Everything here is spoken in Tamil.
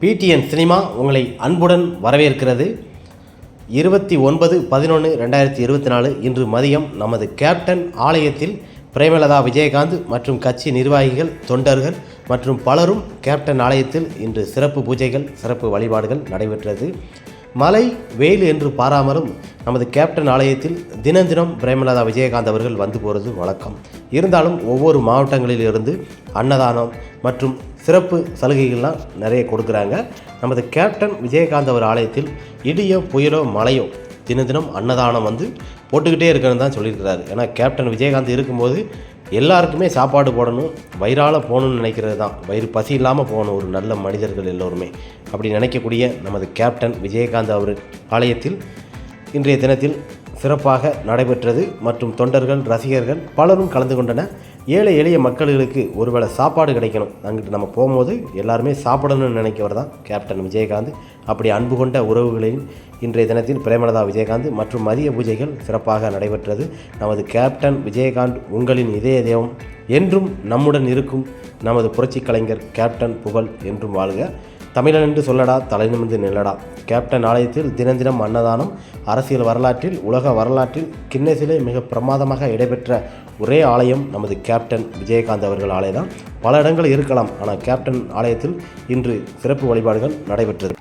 பிடிஎன் சினிமா உங்களை அன்புடன் வரவேற்கிறது. இருபத்தி ஒன்பது பதினொன்று ரெண்டாயிரத்தி இருபத்தி நாலு இன்று மதியம் நமது கேப்டன் ஆலயத்தில் பிரேமலதா விஜயகாந்த் மற்றும் கட்சி நிர்வாகிகள் தொண்டர்கள் மற்றும் பலரும் கேப்டன் ஆலயத்தில் இன்று சிறப்பு பூஜைகள் சிறப்பு வழிபாடுகள் நடைபெற்றது. மழை வெயில் என்று பாராமலும் நமது கேப்டன் ஆலயத்தில் தினம் தினம் பிரேமலதா விஜயகாந்த் அவர்கள் வந்து போகிறது வழக்கம். இருந்தாலும் ஒவ்வொரு மாவட்டங்களிலிருந்து அன்னதானம் மற்றும் சிறப்பு சலுகைகள்லாம் நிறைய கொடுக்குறாங்க. நமது கேப்டன் விஜயகாந்த் அவர் ஆலயத்தில் இடியோ புயலோ மழையோ தினம் தினம் அன்னதானம் வந்து போட்டுக்கிட்டே இருக்கணும்னு தான் சொல்லியிருக்கிறாரு. ஏன்னா கேப்டன் விஜயகாந்த் இருக்கும்போது எல்லாருக்குமே சாப்பாடு போடணும் வயிறால் போகணும்னு நினைக்கிறது தான். வயிறு பசி இல்லாமல் போகணும் ஒரு நல்ல மனிதர்கள் எல்லோருமே. அப்படி நினைக்கக்கூடிய நமது கேப்டன் விஜயகாந்த் அவர் ஆலயத்தில் இன்றைய தினத்தில் சிறப்பாக நடைபெற்றது மற்றும் தொண்டர்கள் ரசிகர்கள் பலரும் கலந்து கொண்டனர். ஏழை எளிய மக்களுக்கு ஒருவேளை சாப்பாடு கிடைக்கணும். அங்கிட்டு நம்ம போகும்போது எல்லாருமே சாப்பிடணும்னு நினைக்கிறவர் தான் கேப்டன் விஜயகாந்த். அப்படி அன்பு கொண்ட உறவுகளின் இன்றைய தினத்தில் பிரேமலதா விஜயகாந்த் மற்றும் மதிய பூஜைகள் சிறப்பாக நடைபெற்றது. நமது கேப்டன் விஜயகாந்த் உங்களின் இதய தெய்வம் என்றும் நம்முடன் இருக்கும் நமது புரட்சிக் கலைஞர் கேப்டன் புகழ் என்றும் வாழ்க. தமிழன் என்று சொல்லடா தலைநிமிர்ந்து நில்லடா. கேப்டன் ஆலயத்தில் தினம் தினம் அன்னதானம் அரசியல் வரலாற்றில் உலக வரலாற்றில் கின்னஸிலே மிக பிரமாதமாக இடைபெற்ற ஒரே ஆலயம் நமது கேப்டன் விஜயகாந்த் அவர்கள் ஆலயம் தான் பல இடங்கள் இருக்கலாம் ஆனால் கேப்டன் ஆலயத்தில் இன்று சிறப்பு வழிபாடுகள் நடைபெற்றது.